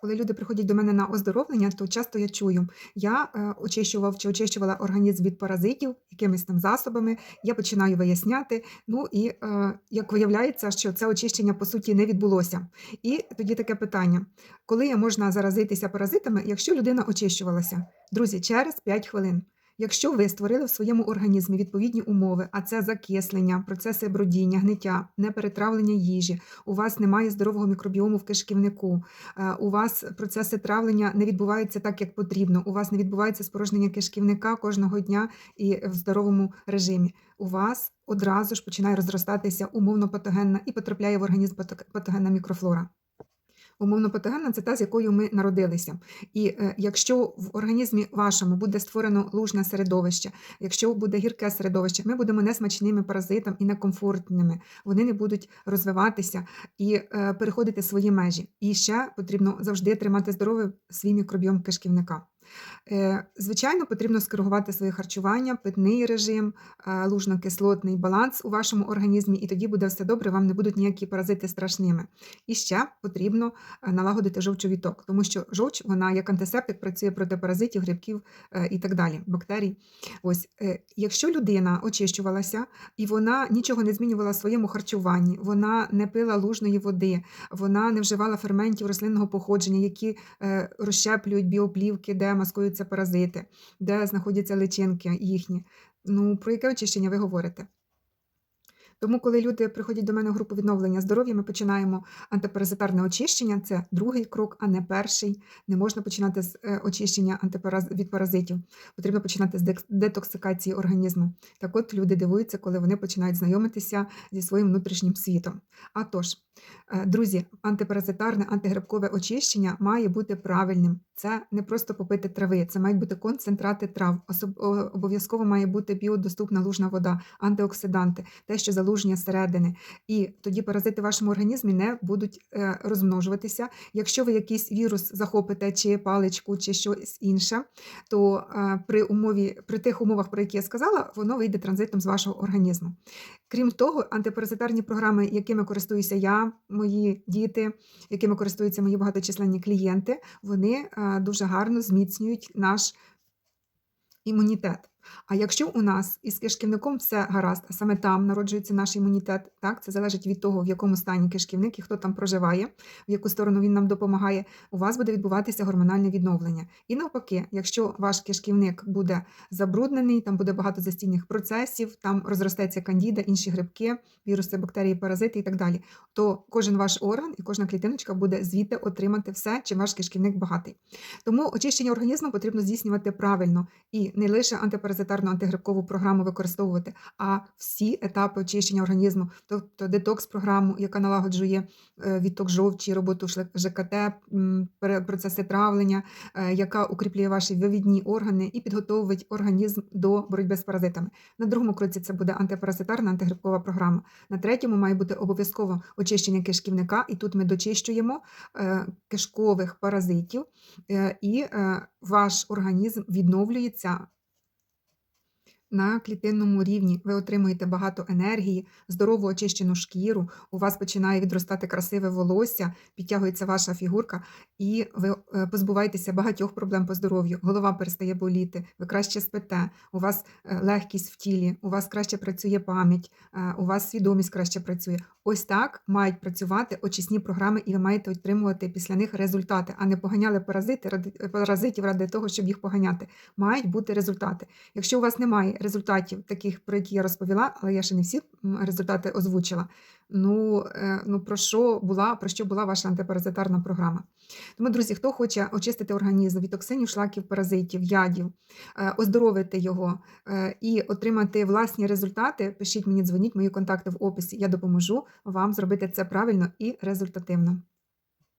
Коли люди приходять до мене на оздоровлення, то часто я чую, я е, очищував чи очищувала організм від паразитів якимись там засобами. Я починаю виясняти. Ну і е, як виявляється, що це очищення по суті не відбулося. І тоді таке питання: коли можна заразитися паразитами, якщо людина очищувалася? Друзі, через 5 хвилин. Якщо ви створили в своєму організмі відповідні умови, а це закислення, процеси бродіння, гниття, неперетравлення їжі, у вас немає здорового мікробіому в кишківнику, е, у вас процеси травлення не відбуваються так, як потрібно, у вас не відбувається спорожнення кишківника кожного дня і в здоровому режимі. У вас одразу ж починає розростатися умовно патогенна і потрапляє в організм патогенна мікрофлора. Умовно патогенна це та, з якою ми народилися. І е, якщо в організмі вашому буде створено лужне середовище, якщо буде гірке середовище, ми будемо несмачними паразитами і некомфортними. Вони не будуть розвиватися і е, переходити свої межі. І ще потрібно завжди тримати здоровий свій мікробіом кишківника. Е, Звичайно, потрібно скоригувати своє харчування, питний режим, е, лужно-кислотний баланс у вашому організмі, і тоді буде все добре, вам не будуть ніякі паразити страшними. І ще потрібно е, налагодити жовчовіток, тому що жовч, вона як антисептик працює проти паразитів, грибків і так далі, бактерій. Ось, якщо людина очищувалася і вона нічого не змінювала в своєму харчуванні, вона не пила лужної води, вона не вживала ферментів рослинного походження, які розщеплюють біоплівки, де маскуються паразити, де знаходяться личинки їхні. Ну, про яке очищення ви говорите? Тому, коли люди приходять до мене в групу відновлення здоров'я, ми починаємо антипаразитарне очищення. Це другий крок, а не перший. Не можна починати з е, очищення від паразитів. Потрібно починати з детоксикації організму. Так от люди дивуються, коли вони починають знайомитися зі своїм внутрішнім світом. А тож, е, друзі, антипаразитарне, антигрибкове очищення має бути правильним. Це не просто попити трави, це мають бути концентрати трав. Обов'язково має бути біодоступна лужна вода, антиоксиданти, те, що залуження середини. І тоді паразити в вашому організмі не будуть е, розмножуватися. Якщо ви якийсь вірус захопите, чи паличку, чи щось інше, то е, при умові, при тих умовах, про які я сказала, воно вийде транзитом з вашого організму. Крім того, антипаразитарні програми, якими користуюся я, мої діти, якими користуються мої багаточисленні клієнти, вони е, дуже гарно зміцнюють наш імунітет. А якщо у нас із кишківником все гаразд, а саме там народжується наш імунітет, так це залежить від того, в якому стані кишківник і хто там проживає, в яку сторону він нам допомагає, у вас буде відбуватися гормональне відновлення. І навпаки, якщо ваш кишківник буде забруднений, там буде багато застійних процесів, там розростеться кандіда, інші грибки, віруси, бактерії, паразити і так далі, то кожен ваш орган і кожна клітиночка буде звідти отримати все, чим ваш кишківник багатий. Тому очищення організму потрібно здійснювати правильно і не лише антипаразитарну антигрибкову програму використовувати, а всі етапи очищення організму, тобто детокс-програму, яка налагоджує е, відток жовчі, роботу ЖКТ, процеси травлення, е, яка укріплює ваші вивідні органи і підготовить організм до боротьби з паразитами. На другому кроці це буде антипаразитарна антигрибкова програма. На третьому має бути обов'язково очищення кишківника, і тут ми дочищуємо е, кишкових паразитів, і ваш організм відновлюється на клітинному рівні. Ви отримуєте багато енергії, здорову очищену шкіру, у вас починає відростати красиве волосся, підтягується ваша фігурка, і ви е, позбуваєтеся багатьох проблем по здоров'ю. Голова перестає боліти, ви краще спите, у вас е, легкість в тілі, у вас краще працює пам'ять, е, у вас свідомість краще працює. Ось так мають працювати очисні програми, і ви маєте отримувати після них результати, а не поганяли паразити паразитів ради того, щоб їх поганяти. Мають бути результати. Якщо у вас немає результатів, таких, про які я розповіла, але я ще не всі результати озвучила. Ну, е, ну про що була про що була ваша антипаразитарна програма? Тому, друзі, хто хоче очистити організм від токсинів, шлаків, паразитів, ядів, е, оздоровити його е, і отримати власні результати, пишіть мені, дзвоніть, мої контакти в описі. Я допоможу вам зробити це правильно і результативно.